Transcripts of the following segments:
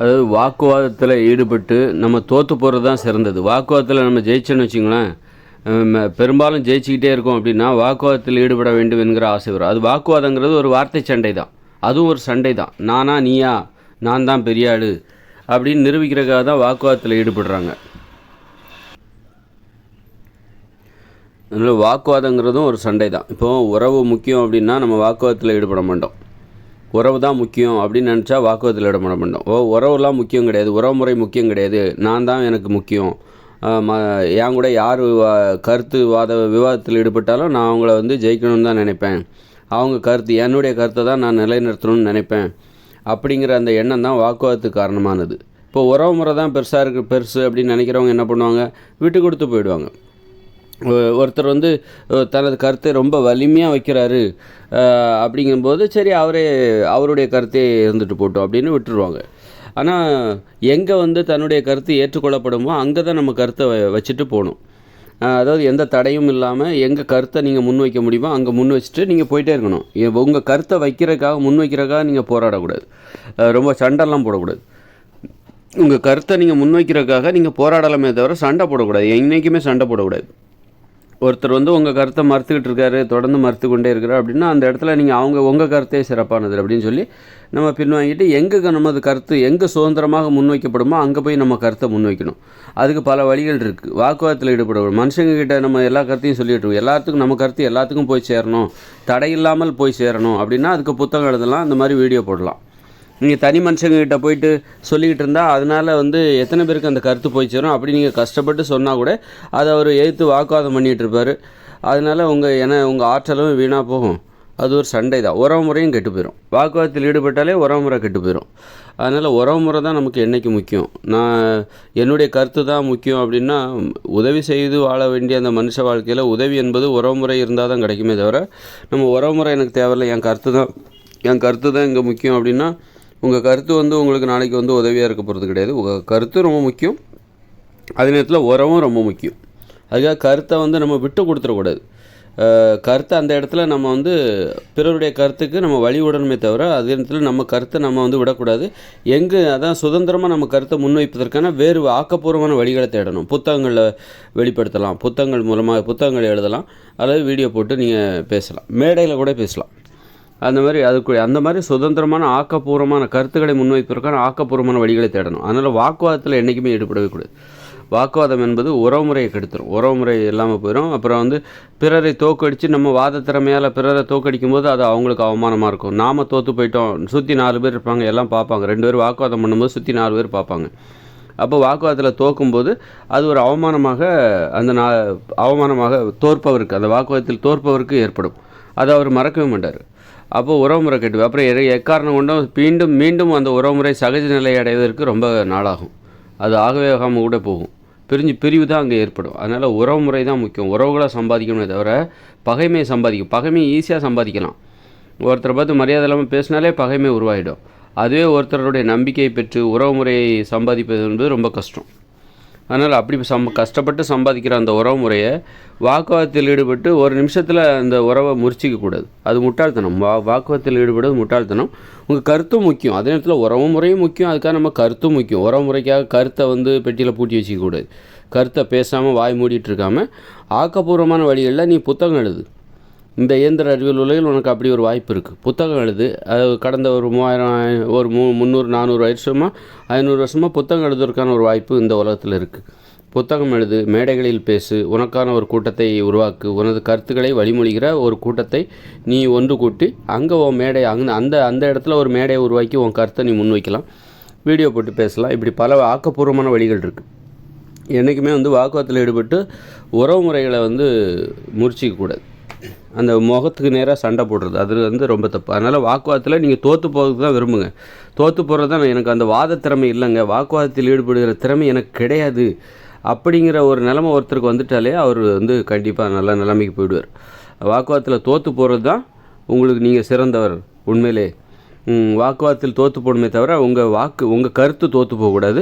அதாவது வாக்குவாதத்தில் ஈடுபட்டு நம்ம தோற்று போகிறது தான் சிறந்தது. வாக்குவாதத்தில் நம்ம ஜெயிச்சோன்னு வச்சுங்களேன் பெரும்பாலும் ஜெயிச்சுக்கிட்டே இருக்கோம் அப்படின்னா வாக்குவாதத்தில் ஈடுபட வேண்டும் என்கிற ஆசை வரும். அது வாக்குவாதங்கிறது ஒரு வார்த்தை சண்டை தான். அதுவும் ஒரு சண்டை தான். நானா நீயா நான் தான் பெரிய ஆள் அப்படின்னு நிரூபிக்கிறக்காக தான் வாக்குவாதத்தில் ஈடுபடுறாங்க. அதனால் வாக்குவாதங்கிறதும் ஒரு சண்டை தான். இப்போ உறவு முக்கியம் அப்படின்னா நம்ம வாக்குவாதத்தில் ஈடுபட மாட்டோம். உறவு தான் முக்கியம் அப்படின்னு நினச்சா வாக்குவாதத்தில் ஈடுபட மாட்டோம். ஓ உறவுலாம் முக்கியம் கிடையாது. உறவு முறை முக்கியம் கிடையாது. நான் தான் எனக்கு முக்கியம். ம என் கூட யார் கருத்து வாத விவாதத்தில் ஈடுபட்டாலும் நான் அவங்கள வந்து ஜெயிக்கணும்னு தான் நினைப்பேன். அவங்க கருத்து என்னுடைய கருத்தை தான் நான் நிலைநிறுத்தணும்னு நினைப்பேன். அப்படிங்கிற அந்த எண்ணம் தான் வாக்குவாதத்துக்கு காரணமானது. இப்போ உறவு முறை தான் பெருசாக இருக்குது பெருசு அப்படின்னு நினைக்கிறவங்க என்ன பண்ணுவாங்க? விட்டு கொடுத்து போயிடுவாங்க. ஒருத்தர் வந்து தனது கருத்தை ரொம்ப வலிமையாக வைக்கிறாரு. அப்படிங்கும்போது சரி அவரே அவருடைய கருத்தே இருந்துட்டு போட்டோம் அப்படின்னு விட்டுருவாங்க. ஆனால் எங்கே வந்து தன்னுடைய கருத்து ஏற்றுக்கொள்ளப்படுமோ அங்கே தான் நம்ம கருத்தை வச்சுட்டு போகணும். அதாவது எந்த தடையும் இல்லாமல் எங்கள் கருத்தை நீங்கள் முன் வைக்க முடியுமோ அங்கே முன் வச்சுட்டு நீங்கள் போயிட்டே இருக்கணும். உங்கள் கருத்தை வைக்கிறதுக்காக முன் வைக்கிறதுக்காக நீங்கள் போராடக்கூடாது. ரொம்ப சண்டைலாம் போடக்கூடாது. உங்கள் கருத்தை நீங்கள் முன்வைக்கிறதுக்காக நீங்கள் போராடலாமே தவிர சண்டை போடக்கூடாது. என்றைக்குமே சண்டை போடக்கூடாது. ஒருத்தர் வந்து உங்கள் கருத்தை மறுத்துக்கிட்டு இருக்காரு தொடர்ந்து மறுத்து கொண்டே இருக்கிறார் அப்படின்னா அந்த இடத்துல நீங்கள் அவங்க உங்கள் கருத்தே சிறப்பானது அப்படின்னு சொல்லி நம்ம பின்வாங்கிட்டு எங்கே நமது கருத்து எங்கே சுதந்திரமாக முன்வைக்கப்படுமோ அங்கே போய் நம்ம கருத்தை முன்வைக்கணும். அதுக்கு பல வழிகள் இருக்குது வாக்குவாதத்தில் ஈடுபடணும் மனுஷங்கக்கிட்ட நம்ம எல்லா கருத்தையும் சொல்லிட்டு இருக்கோம். எல்லாத்துக்கும் நம்ம கருத்து எல்லாத்துக்கும் போய் சேரணும். தடை இல்லாமல் போய் சேரணும் அப்படின்னா அதுக்கு புத்தகம் எழுதலாம். அந்த மாதிரி வீடியோ போடலாம். நீங்கள் தனி மனுஷங்கக்கிட்ட போயிட்டு சொல்லிக்கிட்டு இருந்தால் அதனால் வந்து எத்தனை பேருக்கு அந்த கருத்து போய் சேரும்? அப்படி நீங்கள் கஷ்டப்பட்டு சொன்னால் கூட அதை அவர் ஏற்று வாக்குவாதம் பண்ணிகிட்டு இருப்பார். அதனால் உங்கள் என உங்கள் ஆற்றலும் வீணாக போகும். அது ஒரு சண்டை தான். உறவு முறையும் கெட்டு போயிடும் வாக்குவாதத்தில் ஈடுபட்டாலே உறவு முறை கெட்டு போயிடும் அதனால் உறவு முறை தான் நமக்கு என்றைக்கு முக்கியம்? நான் என்னுடைய கருத்து தான் முக்கியம் அப்படின்னா உதவி செய்து வாழ வேண்டிய அந்த மனுஷ வாழ்க்கையில் உதவி என்பது உறவு முறை இருந்தால் தான் கிடைக்குமே தவிர நம்ம உறவு முறை எனக்கு தேவையில்லை. என் கருத்து தான் என் கருத்து தான் இங்கே முக்கியம் அப்படின்னா உங்கள் கருத்து வந்து உங்களுக்கு நாளைக்கு வந்து உதவியாக இருக்க போகிறது கிடையாது. உங்கள் கருத்து ரொம்ப முக்கியம். அதே நேரத்தில் உரமும் ரொம்ப முக்கியம். அதுக்காக கருத்தை வந்து நம்ம விட்டு கொடுத்துடக்கூடாது கருத்தை அந்த இடத்துல நம்ம வந்து பிறருடைய கருத்துக்கு நம்ம வழி விடணுமே தவிர அதே நேரத்தில் நம்ம கருத்தை நம்ம வந்து விடக்கூடாது. எங்கே அதான் சுதந்திரமாக நம்ம கருத்தை முன்வைப்பதற்கான வேறு ஆக்கப்பூர்வமான வழிகளை தேடணும். புத்தகங்களில் வெளிப்படுத்தலாம். புத்தகங்கள் மூலமாக புத்தகங்கள் எழுதலாம். அல்லது வீடியோ போட்டு நீங்கள் பேசலாம். மேடையில் கூட பேசலாம். அந்த மாதிரி அதுக்கு அந்த மாதிரி சுதந்திரமான ஆக்கப்பூர்வமான கருத்துக்களை முன்வைப்பதற்கான ஆக்கப்பூர்வமான வழிகளை தேடணும். அதனால் வாக்குவாதத்தில் என்றைக்குமே ஈடுபடவே கூடாது. வாக்குவாதம் என்பது உறவுமுறையை கெடுத்துரும். உறவுமுறை இல்லாமல் போயிடும் அப்புறம் வந்து பிறரை தோக்கடித்து நம்ம வாத திறமையால் பிறரை தோக்கடிக்கும் போது அது அவங்களுக்கு அவமானமாக இருக்கும். நாம் தோற்று போயிட்டோம். சுற்றி நாலு பேர் இருப்பாங்க. எல்லாம் பார்ப்பாங்க. ரெண்டு பேர் வாக்குவாதம் பண்ணும்போது சுற்றி நாலு பேர் பார்ப்பாங்க. அப்போ வாக்குவாதத்தில் தோக்கும்போது அது ஒரு அவமானமாக அந்த நா அவமானமாக தோற்பவருக்கு அந்த வாக்குவாதத்தில் தோற்பவருக்கு ஏற்படும். அதை அவர் மறக்கவே மாட்டார். அப்போ உறவுமுறை கெட்டு அப்புறம் எ- எக்காரணம் கொண்டும் மீண்டும் மீண்டும் அந்த உறவுமுறை சகஜ நிலை அடைவதற்கு ரொம்ப நாளாகும். அது ஆகவே ஆகாமல் கூட போகும். பிரிஞ்சு பிரிவு தான் அங்கே ஏற்படும். அதனால் உறவுமுறை தான் முக்கியம். உறவுகளை சம்பாதிக்கணுமே தவிர பகைமையை சம்பாதிக்கும். பகைமையை ஈஸியாக சம்பாதிக்கலாம். ஒருத்தரை பார்த்து மரியாதை இல்லாமல் பேசினாலே பகைமை உருவாகிடும் அதுவே ஒருத்தருடைய நம்பிக்கையை பெற்று உறவுமுறையை சம்பாதிப்பது என்பது ரொம்ப கஷ்டம். அதனால் அப்படி சம் கஷ்டப்பட்டு சம்பாதிக்கிற அந்த உறவு முறையை வாக்குவாதத்தில் ஈடுபட்டு ஒரு நிமிஷத்தில் அந்த உறவை முறிச்சிக்கக்கூடாது. அது முட்டாள்தனம். வா வாக்குவாதத்தில் ஈடுபடுவது முட்டாள்தனம். உங்கள் கருத்தும் முக்கியம். அதே நேரத்தில் உறவு முறையும் முக்கியம். அதுக்காக நம்ம கருத்தும் முக்கியம். உறவு முறைக்காக கருத்தை வந்து பெட்டியில் பூட்டி வச்சிக்கக்கூடாது. கருத்தை பேசாமல் வாய் மூடிட்டு இருக்காமல் ஆக்கப்பூர்வமான வழிகளில் நீ புத்தகம் எழுது. இந்த இயந்திர அறிவியல் உலகில் உனக்கு அப்படி ஒரு வாய்ப்பு இருக்குது புத்தகம் எழுது. அது கடந்த ஒரு மூவாயிரம் ஒரு மூ முந்நூறு நானூறு வருஷமாக ஐநூறு வருஷமாக புத்தகம் எழுதுவதற்கான ஒரு வாய்ப்பு இந்த உலகத்தில் இருக்குது புத்தகம் எழுது மேடைகளில் பேசு உனக்கான ஒரு கூட்டத்தை உருவாக்கு உனது கருத்துக்களை வழிமொழிகிற ஒரு கூட்டத்தை நீ ஒன்று கூட்டி அங்கே உன் மேடை அங்கே அந்த அந்த இடத்துல ஒரு மேடையை உருவாக்கி உன் கருத்தை நீ முன்வைக்கலாம். வீடியோ போட்டு பேசலாம். இப்படி பல ஆக்கப்பூர்வமான வழிகள் இருக்குது என்றைக்குமே வந்து வாக்குவாதத்தில் ஈடுபட்டு உறவு முறைகளை வந்து முறிச்சிக்கக்கூடாது. அந்த முகத்துக்கு நேராக சண்டை போடுறது. அது வந்து ரொம்ப தப்பு. அதனால் வாக்குவாதத்தில் நீங்கள் தோற்று போகிறதுக்கு தான் விரும்புங்க. தோற்று போகிறது தான் எனக்கு அந்த வாத திறமை இல்லைங்க. வாக்குவாதத்தில் ஈடுபடுகிற திறமை எனக்கு கிடையாது. அப்படிங்கிற ஒரு நிலமை ஒருத்தருக்கு வந்துட்டாலே அவர் வந்து கண்டிப்பாக நல்ல நிலைமைக்கு போயிடுவார். வாக்குவாதத்தில் தோற்று போகிறது தான் உங்களுக்கு நீங்கள் சிறந்தவர். உண்மையிலே. வாக்குவாதத்தில் தோற்று போடணுமே தவிர உங்கள் வாக்கு உங்கள் கருத்து தோற்று போகக்கூடாது.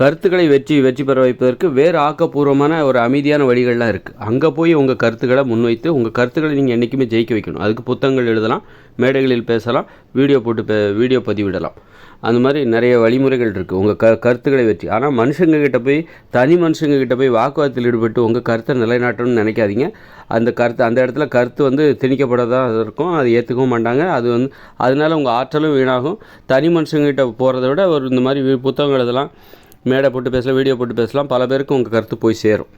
கருத்துக்களை வெற்றி வெற்றி பெற வைப்பதற்கு வேறு ஆக்கப்பூர்வமான ஒரு அமைதியான வழிகள்லாம் இருக்குது அங்கே போய் உங்கள் கருத்துக்களை முன்வைத்து உங்கள் கருத்துக்களை நீங்கள் என்றைக்குமே ஜெயிக்க வைக்கணும். அதுக்கு புத்தகங்கள் எழுதலாம் மேடைகளில் பேசலாம் வீடியோ போட்டு வீடியோ பதிவிடலாம். அந்த மாதிரி நிறைய வழிமுறைகள் இருக்குது உங்கள் க கருத்துக்களை வச்சு ஆனால் மனுஷங்க கிட்ட போய் தனி மனுஷங்க கிட்ட போய் வாக்குவாதத்தில் ஈடுபட்டு உங்கள் கருத்தை நிலைநாட்டணும்னு நினைக்காதீங்க. அந்த கருத்து அந்த இடத்துல கருத்து வந்து திணிக்கப்படதான் இருக்கும். அது ஏற்றுக்கவும் மாட்டாங்க. அது வந்து அதனால உங்கள் ஆற்றலும் வீணாகும். தனி மனுஷங்கிட்ட போகிறத விட ஒரு இந்த மாதிரி புத்தகங்கள் இதெல்லாம் மேடை போட்டு பேசலாம் வீடியோ போட்டு பேசலாம் பல பேருக்கு உங்கள் கருத்து போய் சேரும்.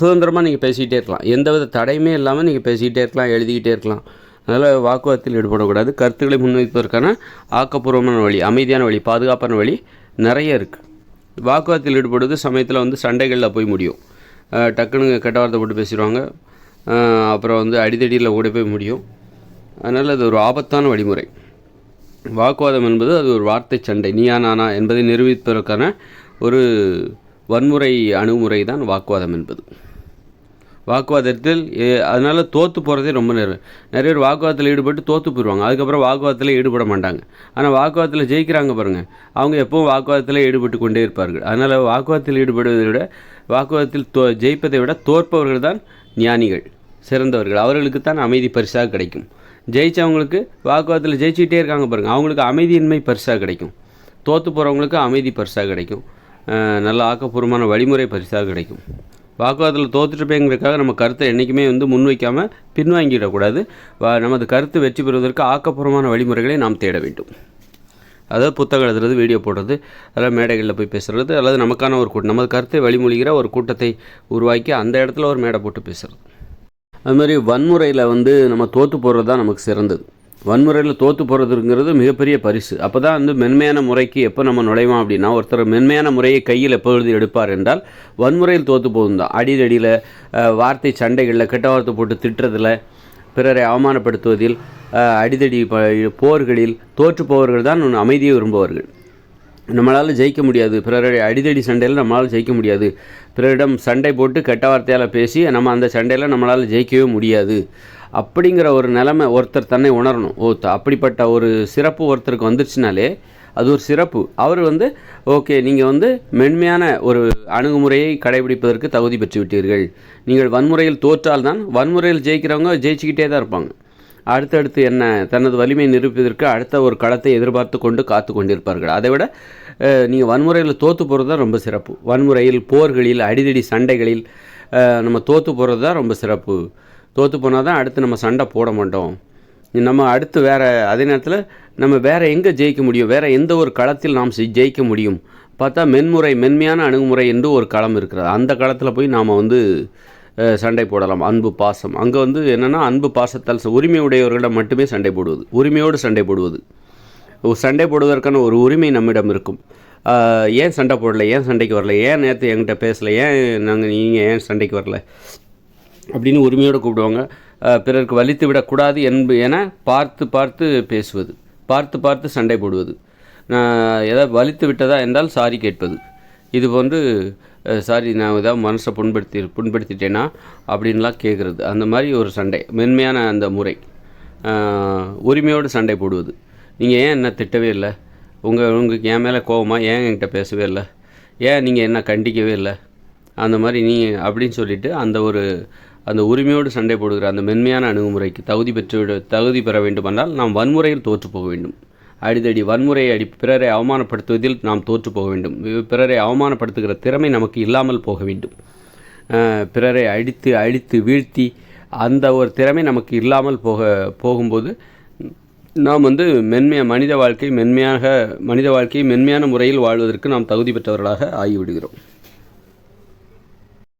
சுதந்திரமாக நீங்கள் பேசிக்கிட்டே இருக்கலாம். எந்தவித தடையுமே இல்லாமல் நீங்கள் பேசிக்கிட்டே இருக்கலாம் எழுதிக்கிட்டே இருக்கலாம். அதனால் வாக்குவாதத்தில் ஈடுபடக்கூடாது. கருத்துக்களை முன்வைப்பதற்கான ஆக்கப்பூர்வமான வழி அமைதியான வழி பாதுகாப்பான வழி நிறைய இருக்குது வாக்குவாதத்தில் ஈடுபடுவது சமயத்தில் வந்து சண்டைகளில் போய் முடியும். டக்குனுங்க டக்குன்னு கெட்ட வார்த்தை போட்டு பேசிடுவாங்க. அப்புறம் வந்து அடிதடியில் ஓடி போய் முடியும். அதனால் அது ஒரு ஆபத்தான வழிமுறை. வாக்குவாதம் என்பது அது ஒரு வார்த்தை சண்டை. நீயா நானா என்பதை நிரூபிப்பதற்கான ஒரு வன்முறை அணுகுமுறை தான் வாக்குவாதம் என்பது. வாக்குவாதத்தில் அதனால் தோற்று போகிறதே ரொம்ப நேரம். நிறைய பேர் வாக்குவாதத்தில் ஈடுபட்டு தோற்று போயிடுவாங்க அதுக்கப்புறம் வாக்குவாதத்தில் ஈடுபட மாட்டாங்க. ஆனால் வாக்குவாதத்தில் ஜெயிக்கிறாங்க பாருங்கள் அவங்க எப்பவும் வாக்குவாதத்தில் ஈடுபட்டு கொண்டே இருப்பார்கள். அதனால் வாக்குவாதத்தில் ஈடுபடுவதை விட வாக்குவாதத்தில் தோ ஜெயிப்பதை விட தோற்பவர்கள் தான் ஞானிகள் சிறந்தவர்கள். அவர்களுக்கு தான் அமைதி பரிசாக கிடைக்கும். ஜெயித்தவங்களுக்கு வாக்குவாதத்தில் ஜெயிச்சுக்கிட்டே இருக்காங்க பாருங்கள் அவங்களுக்கு அமைதியின்மை பரிசாக கிடைக்கும். தோற்று போகிறவங்களுக்கு அமைதி பரிசாக கிடைக்கும். நல்ல ஆக்கப்பூர்வமான வழிமுறை பரிசாக கிடைக்கும். வாக்குவாதத்தில் தோற்றுட்டுப்பேங்கிறதுக்காக நம்ம கருத்தை என்றைக்குமே வந்து முன்வைக்காமல் பின்வாங்கிடக்கூடாது. வா நமது கருத்து வெற்றி பெறுவதற்கு ஆக்கப்பூர்வமான வழிமுறைகளை நாம் தேட வேண்டும். அதாவது புத்தகம் எழுதுறது வீடியோ போடுறது அதெல்லாம் மேடைகளில் போய் பேசுகிறது அல்லது நமக்கான ஒரு கூட்டம் நமது கருத்தை வழிமொழிகிற ஒரு கூட்டத்தை உருவாக்கி அந்த இடத்துல ஒரு மேடை போட்டு பேசுகிறது அது மாதிரி வன்முறையில் வந்து நம்ம தோற்று போகிறது தான் நமக்கு சிறந்தது. வன்முறையில் தோற்று போகிறதுங்கிறது மிகப்பெரிய பரிசு. அப்போ தான் வந்து மென்மையான முறைக்கு எப்போ நம்ம நுழைவோம் அப்படின்னா ஒருத்தர் மென்மையான முறையை கையில் எப்பொழுது எடுப்பார் என்றால் வன்முறையில் தோற்று போதும் தான் அடிதடியில் வார்த்தை சண்டைகளில் கெட்ட வார்த்தை போட்டு திட்டுறதில் பிறரை அவமானப்படுத்துவதில் அடிதடி ப- போர்களில் தோற்று போவர்கள் தான் அமைதியை விரும்புவார்கள். நம்மளால் ஜெயிக்க முடியாது. பிறருடைய அடிதடி சண்டையில் நம்மளால் ஜெயிக்க முடியாது. பிறரிடம் சண்டை போட்டு கெட்ட வார்த்தையால் பேசி நம்ம அந்த சண்டையில் நம்மளால் ஜெயிக்கவே முடியாது. அப்படிங்கிற ஒரு நிலைமை ஒருத்தர் தன்னை உணரணும். ஓ அப்படிப்பட்ட ஒரு சிறப்பு ஒருத்தருக்கு வந்துருச்சுனாலே அது ஒரு சிறப்பு. அவர் வந்து ஓகே நீங்கள் வந்து மென்மையான ஒரு அணுகுமுறையை கடைபிடிப்பதற்கு தகுதி பெற்று விட்டீர்கள் நீங்கள் வன்முறையில் தோற்றால்தான் வன்முறையில் ஜெயிக்கிறவங்க ஜெயிச்சுக்கிட்டே தான் இருப்பாங்க. அடுத்தடுத்து என்ன தனது வலிமை நிரூபிப்பதற்கு அடுத்த ஒரு களத்தை எதிர்பார்த்து கொண்டு காத்து கொண்டிருப்பார்கள். அதை விட நீங்கள் வன்முறையில் தோற்று போகிறது தான் ரொம்ப சிறப்பு. வன்முறையில் போர்களில் அடிதடி சண்டைகளில் நம்ம தோற்று போகிறது தான் ரொம்ப சிறப்பு. தோற்று போனால் தான் அடுத்து நம்ம சண்டை போட மாட்டோம். நம்ம அடுத்து வேறு அதே நேரத்தில் நம்ம வேறு எங்கே ஜெயிக்க முடியும்? வேறு எந்த ஒரு களத்தில் நாம் செய்- ஜெயிக்க முடியும்? பார்த்தா மென்முறை மென்மையான அணுகுமுறை என்று ஒரு களம் இருக்கிறது. அந்த களத்தில் போய் நாம் வந்து சண்டை போடலாம். அன்பு பாசம். அங்கே வந்து என்னென்னா அன்பு பாசத்தால் ச- உரிமை உடையவர்களிடம் மட்டுமே சண்டை போடுவது. உரிமையோடு சண்டை போடுவது. சண்டை போடுவதற்கான ஒரு உரிமை நம்மிடம் இருக்கும். ஏன் சண்டை போடல? ஏன் சண்டைக்கு வரல? ஏன் நேற்று என்கிட்ட பேசலை? ஏன் நாங்கள் நீங்கள் ஏன் சண்டைக்கு வரல? அப்படின்னு உரிமையோடு கூப்பிடுவாங்க. பிறருக்கு வலித்து விடக்கூடாது என்பு என பார்த்து பார்த்து பேசுவது. பார்த்து பார்த்து சண்டை போடுவது. நான் எதாவது வலித்து விட்டதா என்றால் சாரி கேட்பது. இது வந்து சாரி நான் ஏதாவது மனசை புண்படுத்தி புண்படுத்திட்டேனா அப்படின்லாம் கேட்குறது அந்த மாதிரி ஒரு சண்டை மென்மையான அந்த முறை. உரிமையோடு சண்டை போடுவது. நீங்கள் ஏன் என்ன திட்டவே இல்லை? உங்கள் உங்களுக்கு என் மேலே கோவமாக ஏன் என்கிட்ட பேசவே இல்லை? ஏன் நீங்கள் என்ன கண்டிக்கவே இல்லை? அந்த மாதிரி நீ அப்படின்னு சொல்லிட்டு அந்த ஒரு அந்த உரிமையோடு சண்டை போடுகிற அந்த மென்மையான அணுகுமுறைக்கு தகுதி பெற்று விட தகுதி பெற வேண்டுமென்றால் நாம் வன்முறையில் தோற்று போக வேண்டும். அடிதடி வன்முறையை அடி பிறரை அவமானப்படுத்துவதில் நாம் தோற்று போக வேண்டும். பிறரை அவமானப்படுத்துகிற திறமை நமக்கு இல்லாமல் போக வேண்டும். பிறரை அடித்து அழித்து வீழ்த்தி அந்த ஒரு திறமை நமக்கு இல்லாமல் போக போகும்போது நாம் வந்து மென்மையாக மனித வாழ்க்கை மென்மையாக மனித வாழ்க்கையை மென்மையான முறையில் வாழ்வதற்கு நாம் தகுதி பெற்றவர்களாக ஆகிவிடுகிறோம்.